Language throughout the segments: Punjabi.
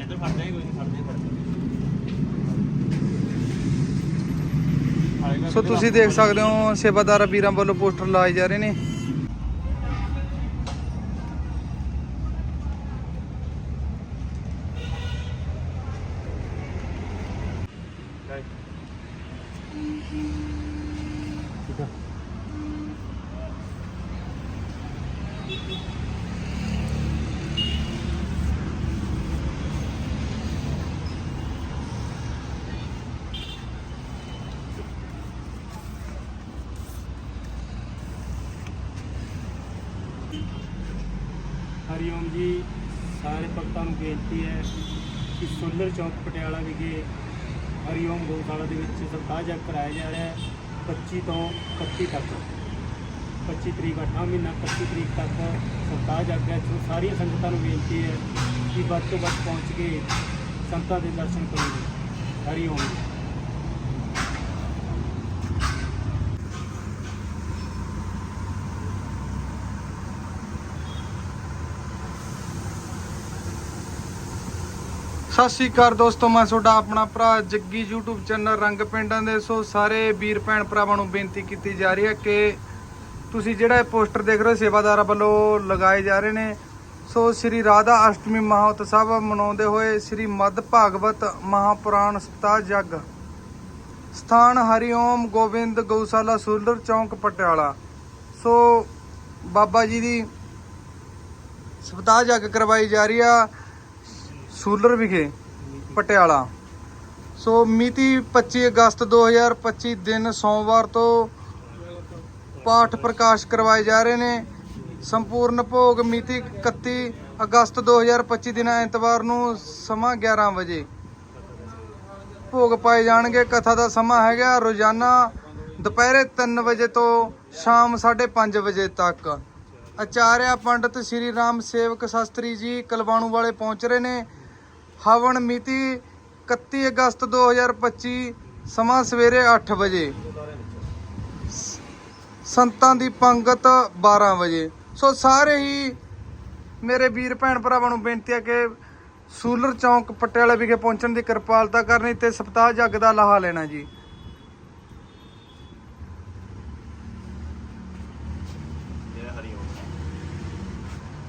ਇੱਧਰ ਕੋਈ ਨਹੀਂ ਸੋ ਤੁਸੀਂ ਦੇਖ ਸਕਦੇ ਹੋ ਸੇਵਾਦਾਰ ਵੀਰਾਂ ਵੱਲੋਂ ਪੋਸਟਰ ਲਾਏ ਜਾ ਰਹੇ ਨੇ। ਠੀਕ ਆ। ਹਰੀਓਮ ਜੀ, ਸਾਰੇ ਭਗਤਾਂ ਨੂੰ ਬੇਨਤੀ ਹੈ ਕਿ ਸੁੰਦਰ ਚੌਕ ਪਟਿਆਲਾ ਵਿਖੇ ਹਰੀਓਮ ਗੋਸ਼ਾਲਾ ਦੇ ਵਿੱਚ ਸਪਤਾਹ ਜਗ ਕਰਾਇਆ ਜਾ ਰਿਹਾ ਹੈ 25 ਤੋਂ 31 ਤੱਕ। 25 ਤਰੀਕ 8ਵਾਂ ਮਹੀਨਾ 31 ਤਰੀਕ ਤੱਕ ਸਪਤਾਹ ਜਗ ਹੈ। ਸੋ ਸਾਰੀਆਂ ਸੰਗਤਾਂ ਨੂੰ ਬੇਨਤੀ ਹੈ ਕਿ ਵੱਧ ਤੋਂ ਵੱਧ ਪਹੁੰਚ ਕੇ ਸੰਤਾਂ ਦੇ ਦਰਸ਼ਨ ਕਰੋ ਹਰੀਓਮ ਸਤਿ ਸ਼੍ਰੀ ਅਕਾਲ ਦੋਸਤੋ, ਮੈਂ ਤੁਹਾਡਾ ਆਪਣਾ ਭਰਾ ਜੱਗੀ YouTube ਚੈਨਲ ਰੰਗ ਪਿੰਡਾਂ ਦੇ। ਸੋ ਸਾਰੇ ਵੀਰ ਭੈਣ ਭਰਾਵਾਂ ਨੂੰ ਬੇਨਤੀ ਕੀਤੀ ਜਾ ਰਹੀ ਹੈ ਕਿ ਤੁਸੀਂ ਜਿਹੜਾ ਇਹ ਪੋਸਟਰ ਦੇਖ ਰਹੇ ਹੋ, ਸੇਵਾਦਾਰਾਂ ਵੱਲੋਂ ਲਗਾਏ ਜਾ ਰਹੇ ਨੇ। ਸੋ ਸ੍ਰੀ ਰਾਧਾ ਅਸ਼ਟਮੀ ਮਹਾਉਤਸਵ ਮਨਾਉਂਦੇ ਹੋਏ ਸ੍ਰੀ ਮਦ ਭਾਗਵਤ ਮਹਾਪੁਰਾਣ ਸਪਤਾਹ ਜਗ। ਸਥਾਨ ਹਰੀਓਮ ਗੋਬਿੰਦ ਗਊਸ਼ਾਲਾ ਸੂਲਰ ਚੌਂਕ, ਪਟਿਆਲਾ। ਸੋ ਬਾਬਾ ਜੀ ਦੀ ਸਪਤਾਹ ਜਗ ਕਰਵਾਈ ਜਾ ਰਹੀ ਆ। ਸੂਲਰ ਵਿਖੇ, ਪਟਿਆਲਾ। ਸੋ ਮਿਤੀ 25 ਅਗਸਤ 2025 ਦਿਨ ਸੋਮਵਾਰ ਤੋਂ ਪਾਠ ਪ੍ਰਕਾਸ਼ ਕਰਵਾਏ ਜਾ ਰਹੇ ਨੇ। ਸੰਪੂਰਨ ਭੋਗ ਮਿਤੀ 31 ਅਗਸਤ 2025 ਦਿਨ ਐਤਵਾਰ ਨੂੰ ਸਮਾਂ 11 ਵਜੇ। ਭੋਗ ਪਾਏ ਜਾਣਗੇ। ਕਥਾ ਦਾ ਸਮਾਂ ਹੈਗਾ ਰੋਜ਼ਾਨਾ ਦੁਪਹਿਰੇ 3 ਵਜੇ ਤੋਂ ਸ਼ਾਮ 5:30 ਵਜੇ ਤੱਕ। ਆਚਾਰਿਆ ਪੰਡਤ ਸ੍ਰੀ ਰਾਮ ਸੇਵਕ ਸ਼ਾਸਤਰੀ ਜੀ ਕਲਵਾਣੂ ਵਾਲੇ ਪਹੁੰਚ ਰਹੇ ਨੇ। ਹਵਨ ਮਿਤੀ 31 ਅਗਸਤ 2025 ਸਮਾਂ ਸਵੇਰੇ 8 ਵਜੇ। ਸੰਤਾਂ ਦੀ ਪੰਗਤ 12 ਵਜੇ। ਸੋ ਸਾਰੇ ਹੀ ਮੇਰੇ ਵੀਰ ਭੈਣ ਭਰਾਵਾਂ ਨੂੰ ਬੇਨਤੀ ਹੈ ਕਿ ਸੂਲਰ ਚੌਂਕ ਪਟਿਆਲਾ ਵਿਖੇ ਪਹੁੰਚਣ ਦੀ ਕਿਰਪਾਲਤਾ ਕਰਨੀ ਤੇ ਸਪਤਾਹ ਜੱਗ ਦਾ ਲਾਹਾ ਲੈਣਾ ਜੀ।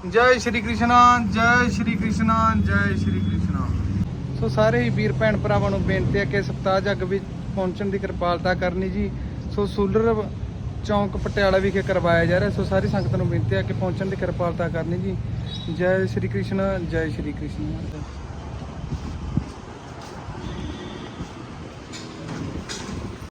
ਜੈ ਸ਼੍ਰੀ ਕ੍ਰਿਸ਼ਨਾ, ਜੈ ਸ਼੍ਰੀ ਕ੍ਰਿਸ਼ਨਾ, ਜੈ ਸ਼੍ਰੀ ਕ੍ਰਿਸ਼ਨਾ। ਸੋ ਸਾਰੇ ਹੀ ਵੀਰ ਭੈਣ ਭਰਾਵਾਂ ਨੂੰ ਬੇਨਤੀ ਹੈ ਕਿ ਸਪਤਾਹ ਜੱਗ ਵਿੱਚ ਪਹੁੰਚਣ ਦੀ ਕਿਰਪਾਲਤਾ ਕਰਨੀ ਜੀ। ਸੋ ਸੂਲਰ ਚੌਂਕ ਪਟਿਆਲਾ ਵਿਖੇ ਕਰਵਾਇਆ ਜਾ ਰਿਹਾ। ਸੋ ਸਾਰੀ ਸੰਗਤ ਨੂੰ ਬੇਨਤੀ ਹੈ ਕਿ ਪਹੁੰਚਣ ਦੀ ਕਿਰਪਾਲਤਾ ਕਰਨੀ ਜੀ। ਜੈ ਸ਼੍ਰੀ ਕ੍ਰਿਸ਼ਨ, ਜੈ ਸ਼੍ਰੀ ਕ੍ਰਿਸ਼ਨ।